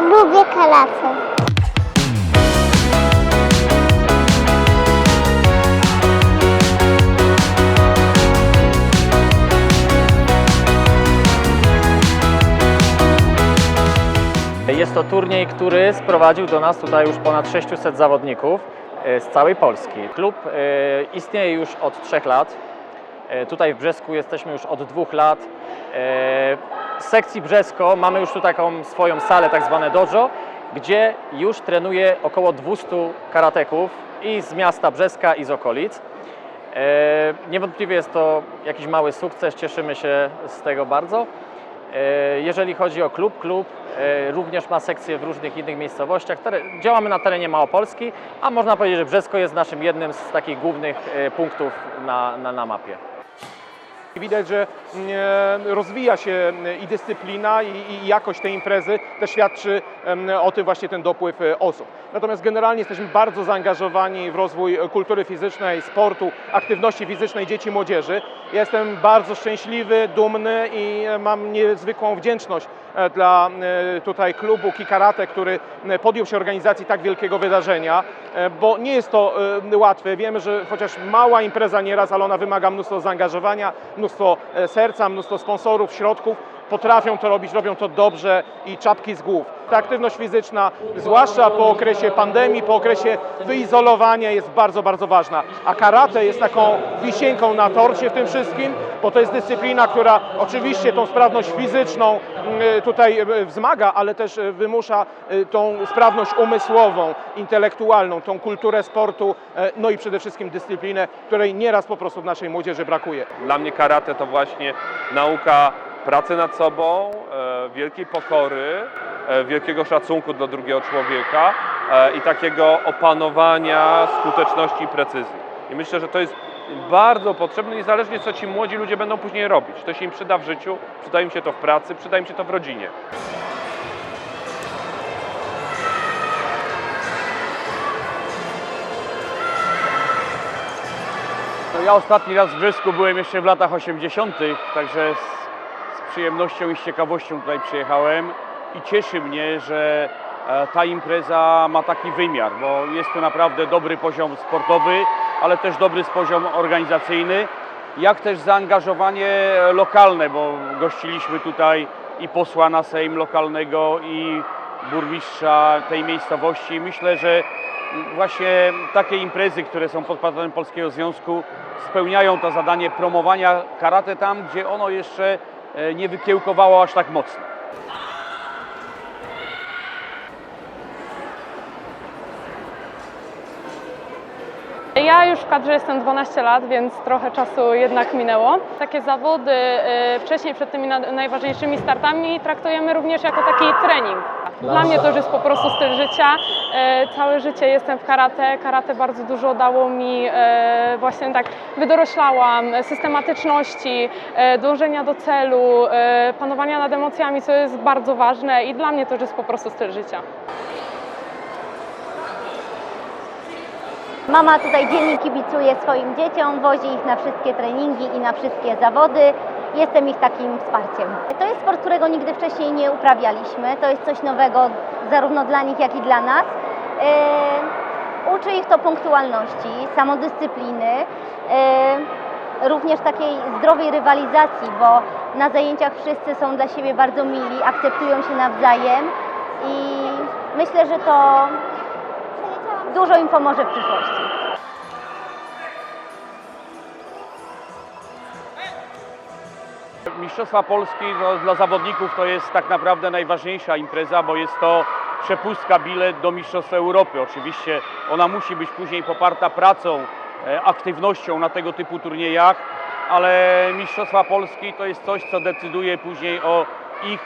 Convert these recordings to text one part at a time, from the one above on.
Lubię kalacę. Jest to turniej, który sprowadził do nas tutaj już ponad 600 zawodników e, z całej Polski. Klub e, istnieje już od 3 lat. E, Tutaj w Brzesku jesteśmy już od dwóch lat. Z sekcji Brzesko mamy już tu taką swoją salę, tak zwane dojo, gdzie już trenuje około 200 karateków i z miasta Brzeska i z okolic. E, Niewątpliwie jest to jakiś mały sukces, cieszymy się z tego bardzo. E, Jeżeli chodzi o klub, klub e, również ma sekcje w różnych innych miejscowościach. Działamy na terenie Małopolski, a można powiedzieć, że Brzesko jest naszym jednym z takich głównych punktów na, na, na mapie. Widać, że rozwija się i dyscyplina, i, jakość tej imprezy też świadczy o tym właśnie ten dopływ e, osób. Natomiast generalnie jesteśmy bardzo zaangażowani w rozwój kultury fizycznej, sportu, aktywności fizycznej dzieci i młodzieży. Jestem bardzo szczęśliwy, dumny i e, mam niezwykłą wdzięczność e, dla tutaj klubu Kikarate, który podjął się organizacji tak wielkiego wydarzenia, bo nie jest to łatwe. Wiemy, że chociaż mała impreza nieraz, ale ona wymaga mnóstwo zaangażowania, mnóstwo e, serca, mnóstwo sponsorów, środków. Potrafią to robić, robią to dobrze i czapki z głów. Ta aktywność fizyczna, zwłaszcza po okresie pandemii, po okresie wyizolowania jest bardzo, bardzo ważna. A karate jest taką wisienką na torcie w tym wszystkim, bo to jest dyscyplina, która oczywiście tą sprawność fizyczną mm, tutaj e, wzmaga, ale też wymusza tą sprawność umysłową, intelektualną, tą kulturę sportu, e, no i przede wszystkim dyscyplinę, której nieraz po prostu w naszej młodzieży brakuje. Dla mnie karate to właśnie nauka pracy nad sobą, e, wielkiej pokory, e, wielkiego szacunku do drugiego człowieka e, i takiego opanowania skuteczności i precyzji. I myślę, że to jest bardzo potrzebne, niezależnie co ci młodzi ludzie będą później robić. To się im przyda w życiu, przyda im się to w pracy, przyda im się to w rodzinie. No ja ostatni raz w Brzesku byłem jeszcze w latach 80., także przyjemnością i z ciekawością tutaj przyjechałem i cieszy mnie, że e, ta impreza ma taki wymiar, bo jest to naprawdę dobry poziom sportowy, ale też dobry poziom organizacyjny, jak też zaangażowanie lokalne, bo gościliśmy tutaj i posła na Sejm lokalnego i burmistrza tej miejscowości. Myślę, że właśnie takie imprezy, które są pod patronem Polskiego Związku, spełniają to zadanie promowania karate tam, gdzie ono jeszcze nie wykiełkowało aż tak mocno. Ja już w kadrze jestem 12 lat, więc trochę czasu jednak minęło. Takie zawody y, wcześniej przed tymi na- najważniejszymi startami traktujemy również jako taki trening. Dla mnie to już jest po prostu styl życia. Y, Całe życie jestem w karate. Karate bardzo dużo dało mi y, właśnie tak wydoroślałam, systematyczności, dążenia do celu, panowania nad emocjami, co jest bardzo ważne i dla mnie to już jest po prostu styl życia. Mama tutaj dzielnie kibicuje swoim dzieciom, wozi ich na wszystkie treningi i na wszystkie zawody. Jestem ich takim wsparciem. To jest sport, którego nigdy wcześniej nie uprawialiśmy. To jest coś nowego zarówno dla nich, jak i dla nas. Yy, uczy ich to punktualności, samodyscypliny, yy, również takiej zdrowej rywalizacji, bo na zajęciach wszyscy są dla siebie bardzo mili, akceptują się nawzajem i myślę, że to dużo im pomoże w przyszłości. Mistrzostwa Polski no, dla zawodników to jest tak naprawdę najważniejsza impreza, bo jest to przepustka, bilet do Mistrzostw Europy. Oczywiście ona musi być później poparta pracą, e, aktywnością na tego typu turniejach, ale Mistrzostwa Polski to jest coś, co decyduje później o ich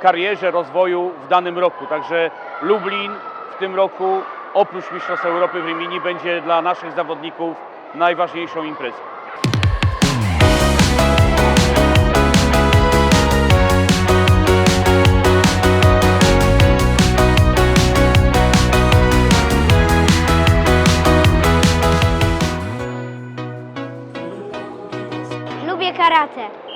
karierze, rozwoju w danym roku. Także Lublin w tym roku oprócz Mistrzostw Europy w Rimini będzie dla naszych zawodników najważniejszą imprezą. Lubię karate.